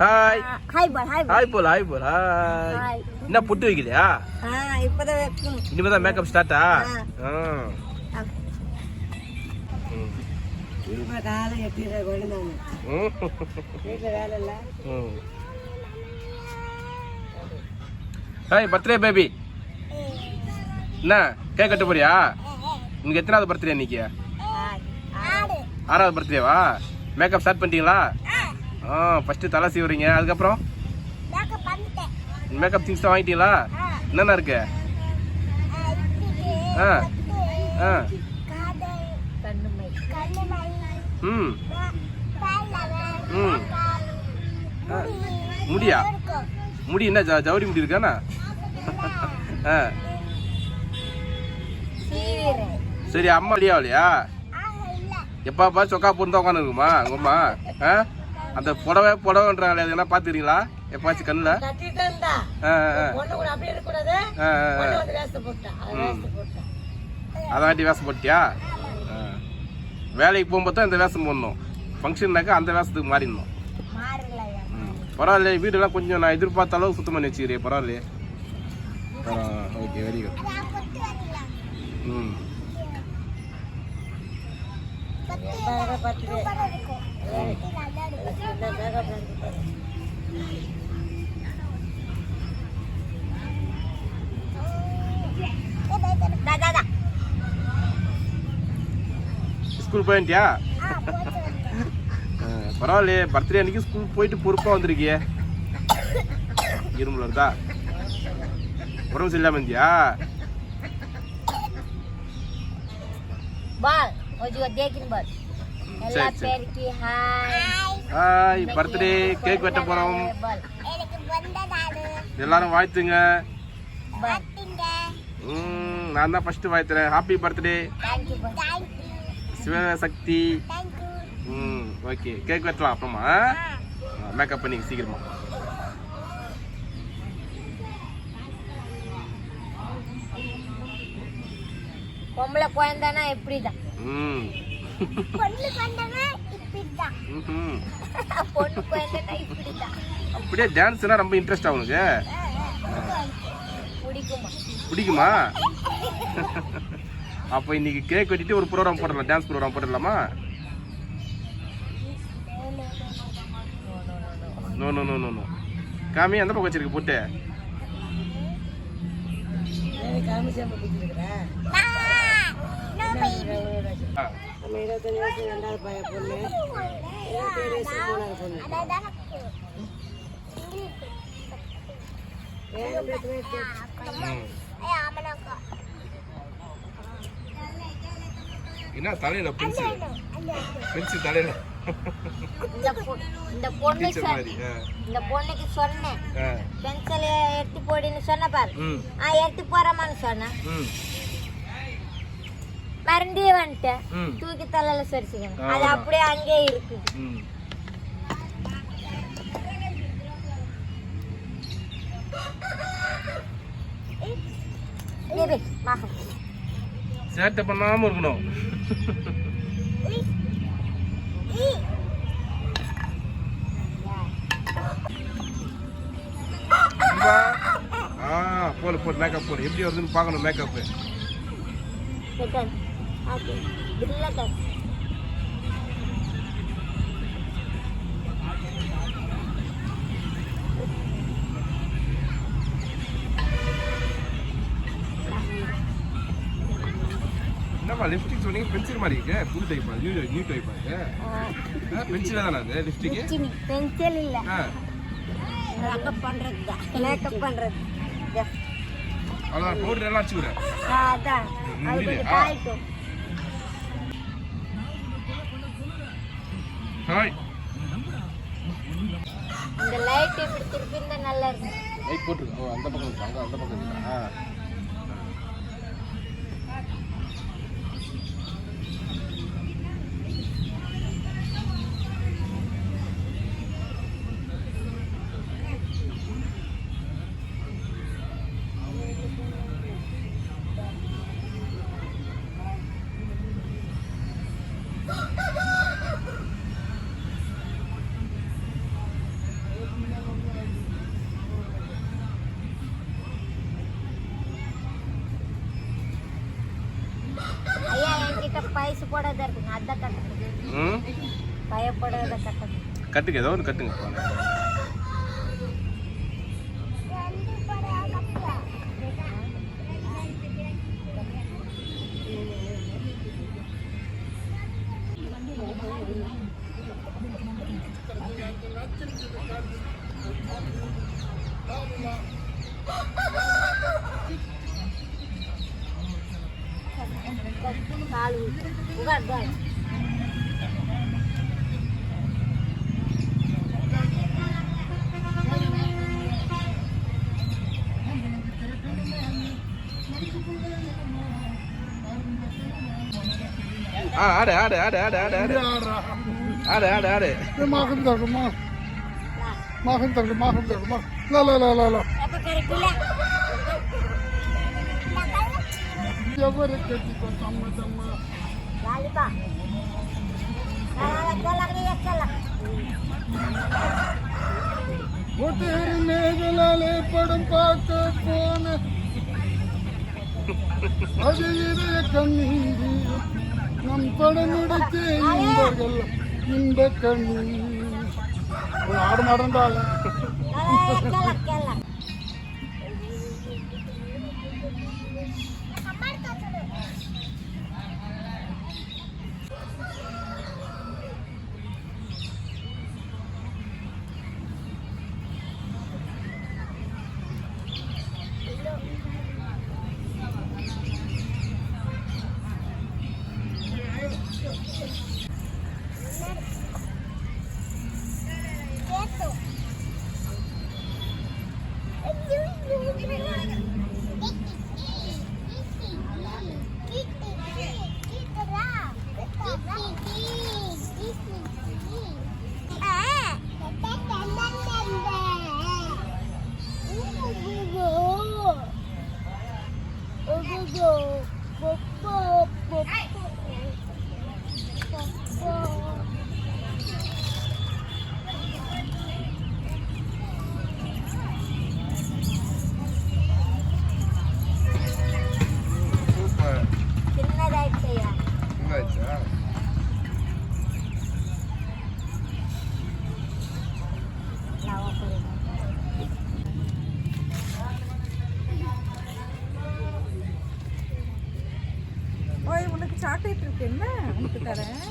Hi hi பால் hi hi போல் hi போல் hi என்ன புட்டு வைக்கலையா இப்பதான் வைக்கணும் இனிமே தான் மேக்கப் ஸ்டார்ட்டா ஆ. ஆ ம். திரும்ப காலை எட்டிடுற கொண்டு நான் ம். வீட்டில் வேலை இல்லை ம். ஹாய் பர்த்டே பேபி என்ன கேக் கட்ட போறியா? உனக்கு எத்தனாவது பர்த்டே இன்னைக்கு ஆறாவது பர்த்டேவா மேக்கப் ஸ்டார்ட் பண்ணிட்டீங்களா? ஆ ஃபஸ்ட்டு தலை சீவுறீங்க. அதுக்கப்புறம்? மேக்கப் திங்ஸ் வாங்கிட்டீங்களா? என்னென்ன இருக்கு? ஆ ஆ. கண்ணுமை. ம். ம். ஆ. முடியா? முடி என்ன ஜ- ஜவுரி முடி இருக்காண்ணா ஆ. சீரை. சரி அம்மா ரெடியாகலையா எப்பா சொக்கா போட்டு உட்காந்து இருக்குமா உங்க அம்மா? ஆ? அந்த புடவை புடவைன்றாங்களே அது என்ன பார்த்துக்கிறீங்களா? எப்பாச்சும் கண்ணில்? அதாண்டி வேஷம் போட்டியா? ஆ. வேலைக்கு போகும்போது தான் இந்த வேஷம் போடணும். ஃபங்க்ஷன்னாக்கா அந்த வேஷத்துக்கு மாறிடணும். மாறலையா ம். பரவாயில்ல வீடெல்லாம் கொஞ்சம் நான் எதிர்பார்த்த அளவு சுத்தம் பண்ணி வச்சுக்கிறேன் பரவாயில்லையே. ஓகே வெரி குட் ம். பத்து ஸ்கூல் போயிட்டியா? பரவாயில்லையே. பர்த்டே அன்னைக்கு ஸ்கூல் போயிட்டு பொறுப்பாக வந்திருக்கியே. இரும்புல இருக்கா? உடம்பு சரியில்லாம இருந்தியா? சரி ஒரு ஹாய் பர்த்டே கேக் வெட்ட போகிறோம் எல்லாரும் வாழ்த்துங்க. ம் நான் தான் ஃபஸ்ட்டு வாழ்த்துறேன். Happy birthday Sivasakthi. ம் ஓகே கேக் வெட்டலாம் அப்புறமா மேக்கப் பண்ணிங்க சீக்கிரமா. பொம்பளை குழந்தைனா எப்படி ம். பொம்பளை குழந்தைனா அப்படியே டான்ஸ்னா ரொம்ப இன்ட்ரெஸ்ட் உனக்கு? பிடிக்குமா? அப்போ இன்னைக்கு கேக் வெட்டிட்டு ஒரு ப்ரோக்ராம் போடலாம் டான்ஸ் ப்ரோக்ராம் போடலாமா? No no no no no காமி அந்த பக்கம் வச்சிருக்கு போட்டு? இருபத்தஞ்சு வயசு ரெண்டாவது பையன் பொண்ணு. என்ன தலையில பென்சில் பென்சில் தலையில. இந்த பொண்ணு. இந்த பொண்ணுக்கு சொன்னேன். பென்சில் எடுத்து போடுன்னு சொன்ன பாரு. எடுத்து போறமான்னு சொன்னேன். மறந்தே வந்துட்டேன். தூக்கி தலையில சரிச்சுக்கணும். அது. அப்படியே அங்கேயே இருக்குது. ம். இரு, மகன். சேட்டை பண்ணாம இருக்கணும். அம்பா. ஆ போடு போடு மேக்கப் போடு. எப்படி வருதுன்னு பார்க்கணும் மேக்கப் Second. Okay. Billakan. என்னம்மா லிப்ஸ்டிக் சொன்னீங்க பென்சில் மாதிரி இருக்கு. புது டைப்பா நியூ நியூ டைப்பா இது? பென்சில் தானே அது லிப்ஸ்டிக் பென்சில் இல்ல. மேக்கப் பண்றது தான். மேக்கப் பண்றது. அதான் பவுடர் எல்லாம் வச்சு விட. அதான். அது? கொஞ்சம் காய்ட்டும் ஹாய் இந்த லைட் இப்படி திருப்பி இருந்தா நல்லா இருக்கும். லைட் போட்டுருக்கு அந்த பக்கம் இருக்கு அந்த பக்கம் இருக்கு பயசு கட்டுங்க ஏதோ ஒன்று கட்டுங்க. போங்க. கால் உகார் உகார் ஆ ஆடு ஆடு ஆடு ஆடு ஆடு ஆடு ஆடு ஆடு ஆடு மாகம் தரமா மாகம் தரடு மாகம் தரடு லா லா லா லா லா ఎవరు ஒத்தேரி மேகலால் ஏற்படும் பார்க்க போன அது இதய கண்ணீர். நம் படம் எடுத்து இன்பர்கள் இந்த கண்ணீர் ஆடு நடந்தாலும் சாக்லேட் இருக்கு. என்ன? உங்களுக்கு தரேன்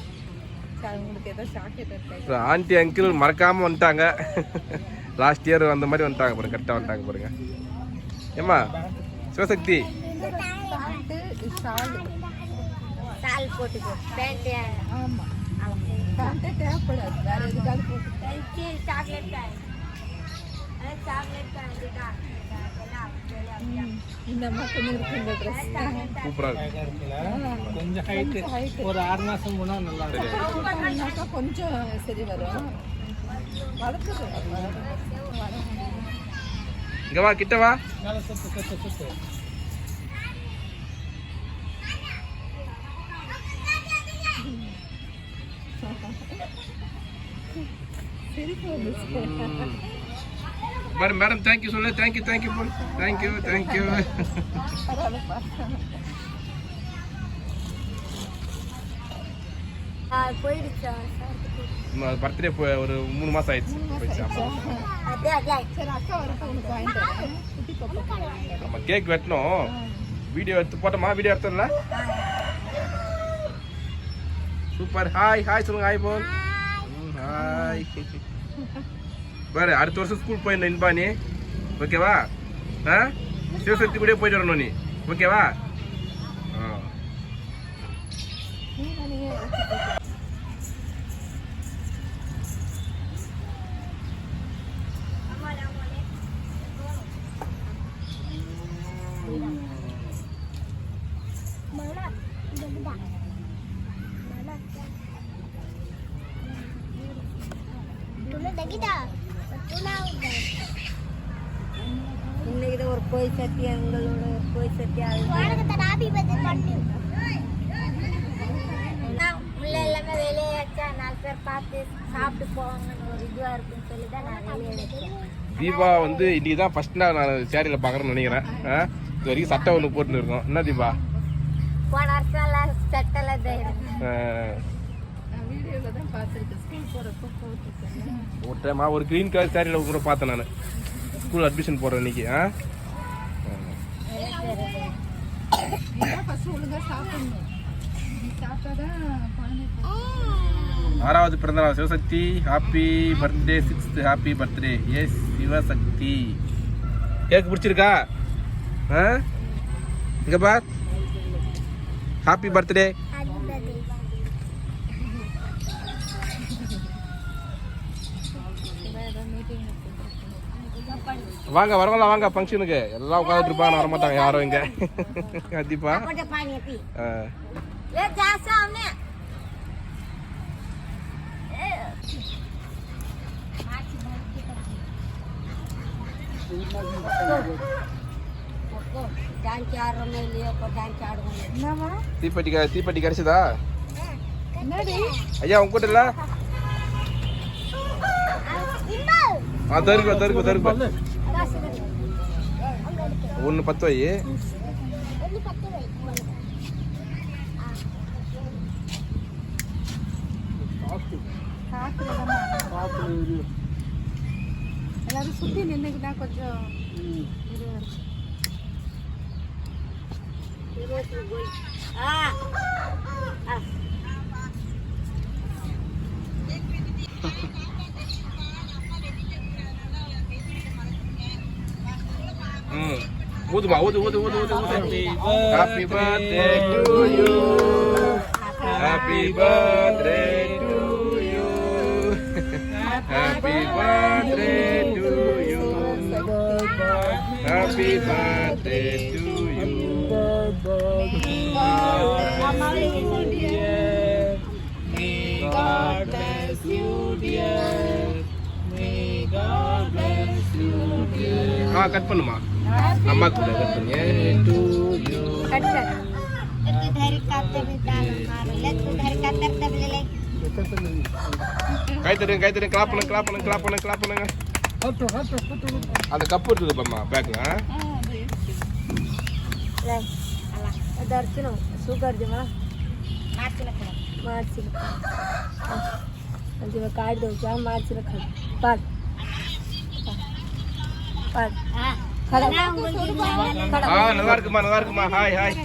ஆண்டி அங்கிள் மறக்காம வந்துட்டாங்க. லாஸ்ட் இயர் அந்த மாதிரி வந்துட்டாங்க பாருங்க கரெக்டாக வந்துட்டாங்க பாருங்க. ஏமா சிவசக்தி. சாக்லேட் இந்த இருக்கு இந்த ட்ரெஸ் இருக்கு. கொஞ்சம் ஹைட் ஒரு ஆறு மாசம் போனா நல்லா போட்டாங்கனாக்கா கொஞ்சம் சரி வரும். வளர்க்குது. இங்க வா கிட்ட வா. சுத்து சுத்து சுத்து சிரிப்பு வந்துச்சு. மேடம் மேடம் தேங்க்யூ சொல்லு தேங்க்யூ தேங்க்யூ போல் தேங்க்யூ தேங்க்யூ பரவாயில்லப்பா போயிடுச்சா? பர்த்டே ஒரு மூணு மாசம் ஆயிடுச்சு. நம்ம கேக் வெட்டணும். வீடியோ எடுத்து போட்டோமா? வீடியோ எடுத்தோம்ல? சூப்பர் ஹாய் ஹாய் சொல்லுங்க. ஹாய் போல் ஹாய் பாரு அடுத்த வருஷம் ஸ்கூல் போயிடணும் இன்பா நீ ஓகேவா ஆ சிவசக்தி கூட போயிட்டு வரணும் நீ ஓகேவா ஆ கோயில் சட்டி எங்களோட ஒரு கோயில் சட்டி உள்ள எல்லாமே வெளியே வச்சா நாலு பேர் பார்த்து சாப்பிட்டு போவாங்கன்னு ஒரு இதுவா இருக்குன்னு சொல்லி தான் நான் வெளியே வச்சேன் தீபா வந்து இன்னைக்கு தான் ஃபர்ஸ்ட் நான் நான் சேரியில் பார்க்குறேன்னு நினைக்கிறேன். ஆ இது வரைக்கும் சட்டை ஒன்று போட்டுன்னு இருக்கோம். என்ன தீபா? போன வருஷம் எல்லாம் சட்டெல்லாம் ஒரு டைம் ஒரு க்ரீன் கலர் சாரியில் கூட பார்த்தேன் நான். ஸ்கூல் அட்மிஷன் போடுறேன் இன்னைக்கு ஆ. ஆறாவது பிறந்தநாள் Sivasakthi. Happy birthday sixth happy birthday S Sivasakthi. Cake பிடிச்சிருக்கா? ஆ? இங்கே பார். ஹாப்பி பர்த்டே வாங்க வரவங்களா வாங்க ஃபங்க்ஷனுக்கு எல்லாம் உட்காந்துட்டு இருப்பாங்க வர மாட்டாங்க யாரும் இங்க. கண்டிப்பா. தீப்பெட்டி தீப்பெட்டி கிடைச்சதா ஐயா உங்ககிட்ட ஐயா உங்க கூட இல்ல ஆ தருக்கு தருக்கு தருக்கு ஒன்று பத்து வை காத்துல தான் எல்லாரும் சுத்தி நின்னுக்கிட்டா கொஞ்சம் இதுவா இருக்கும். ம் ஊதுமா ஊது ஊது ஊது ஊது ஊது happy birthday to you happy birthday to you happy birthday to you happy birthday to you ah cut பண்ணுமா அம்மா கூட கட்டுங்க டு யூ கை தருங்க கை தருங்க கிளாப் பண்ணுங்க கிளாப் பண்ணுங்க கிளாப் பண்ணுங்க கிளாப் பண்ணுங்க அந்த கப்பு இருக்குது பாம்மா பேக்ல దర్శనం సూపర్ జమా మార్చిన మంచిగా కార్డు దొరుకుతా మార్చిన పాడు நல்லா இருக்குமா நல்லா இருக்குமா ஹாய் ஹாய்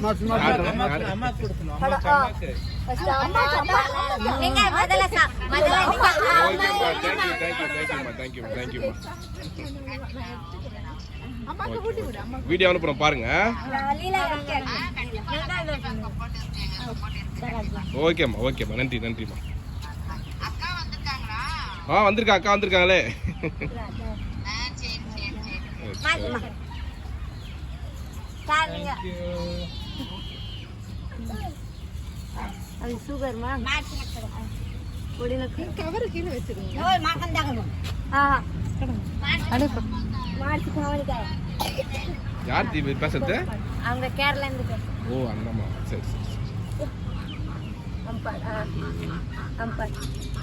வீடியோ அனுப்புறம் பாருங்க. ஓகேம்மா ஓகேம்மா நன்றி நன்றிம்மா ஆ வந்திருக்கா அக்கா வந்திருக்காங்களே. அது சுகர் மா பொடியில கவரு கீழே வச்சிருங்க. ஆ அனுப்பு. மார்ச் காவலிக்காய் யார் தீபி பேசுறது? அவங்க கேரளா இருந்து பேசுறேன் ஓ அந்தம்மா சரி சரி சரி. அம்பாள் ஆ. அம்பாள்.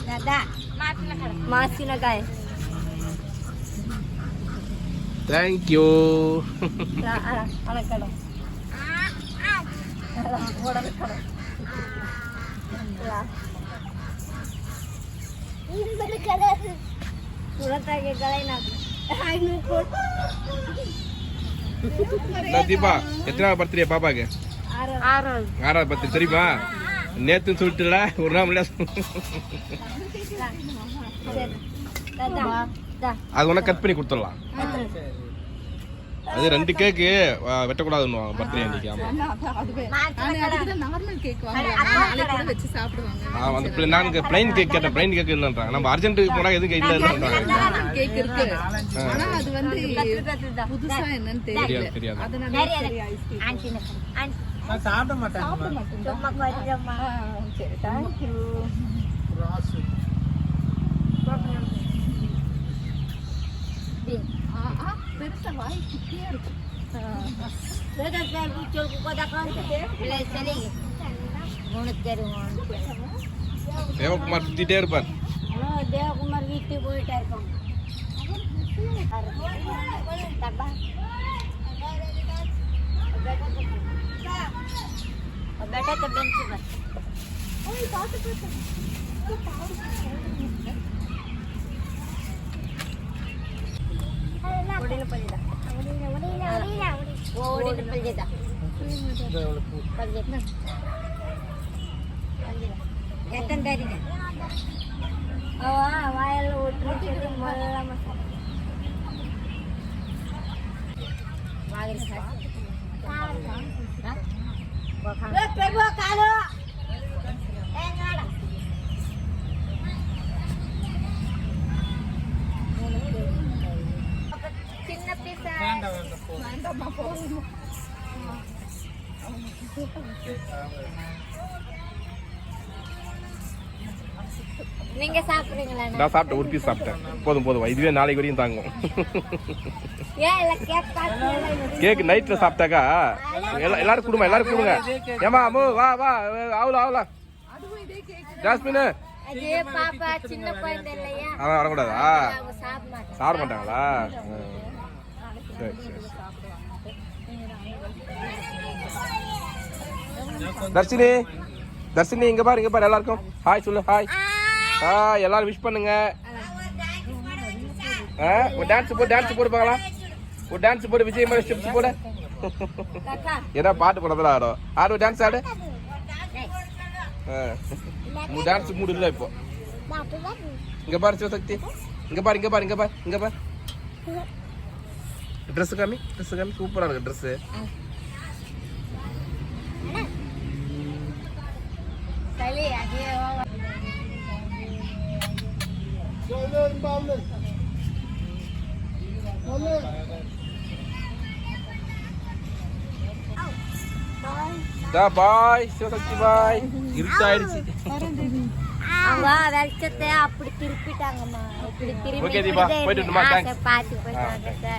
தாதா மாசினக்காய் தேங்க் யூ தீபா எத்தனாவது பர்த்டே பாப்பாக்கு ஆறாவது பர்த்டே தெரியுமா நேத்து சொல்லிட்டுல ஒரு நாள் அது ஒன்றா கட் பண்ணி கொடுத்துடலாம். அது ரெண்டு கேக்கு வெட்டக்கூடாதுன்னு பர்த்டே அன்னைக்கு. ஆமா. அதான் அதுவே நானே அதுக்கு நார்மல் கேக் வாங்குவாங்க நாளைக்கு கூட வச்சு சாப்பிடுவாங்க. ஆ, அந்த நான் பிளைன் கேக் கேட்டேன். பிளைன் கேக் இல்லைன்றாங்க. நம்ம அர்ஜென்ட்டுக்கு போனா எதுக்கு இல்லைன்றாங்க. நார்மல் கேக் இருக்கு. ஆனா அது வந்து புதுசா என்னன்னு தெரியல. தெரியாது அதனால சரி ஐஸ்கிரீம் சாப்பிட மாட்டேன். சரி தேங்க்யூ ராசு பெருசா வாய் குட்டியா இருக்கு தேவகுமார் சுத்திட்டே இருப்பார் தேவகுமார் வீட்டுக்கு போயிட்டா இருக்கோம் बेटा तो बेंच पर చేద్దాం పది చేద్దాం ఎత్తం దాటిగా వాయలు ఒట్టు మళ్ళా పెరుగు కాదు చిన్న పిస நீங்க சாப்பிடுறீங்களா நான் சாப்பிட்டேன் ஒரு பீஸ் சாப்பிட்டேன். போதும் போதும் இதுவே நாளைக்கு வரையும் தாங்கும். கேக் நைட்ல சாப்பிட்டாக்கா? எல்லா- எல்லாரும் கொடுங்க எல்லாரும் கொடுங்க. ஏமா அம்மு வா வா ஆவலா ஆவலா. ஜாஸ்மின். அது பாப்பா சின்ன குழந்தை இல்லையா? அவன் வரக்கூடாதா? அவங்க சாப்பிட மாட்டாங்க சாப்பிட மாட்டாங்களா? சரி சரி. தர்ஷினி தர்ஷினி இங்க பாரு இங்க பாரு எல்லாருக்கும். ஹாய் சொல்லு ஹாய் ஹாய் எல்லாரும் விஷ் பண்ணுங்க. ஆ, ஒரு டான்ஸ் போடு டான்ஸ் போடு பார்க்கலாம். ஒரு டான்ஸ் போடு விஜய் மாதிரி ஸ்டெப்ஸ் போட. ஏதா பாட்டு போடுறதுல ஆடும் ஆடு டான்ஸ் ஆடு. உன் டான்ஸ் மூடு இல்லை இப்போ. இங்க பாரு சிவசக்தி. இங்க பாரு இங்க பாரு இங்க பாரு இங்க பாரு. ட்ரெஸ் காமி ட்ரெஸ் காமி. சூப்பரா இருக்கு ட்ரெஸ் பாய் சிவசக்தி பாய் இருட்டாயிடுச்சு அவங்க வெளிச்சத்தை அப்படி திருப்பிட்டாங்கம்மா இப்படி. இப்படிதான் போயிட்டு பார்த்து போயிட்டு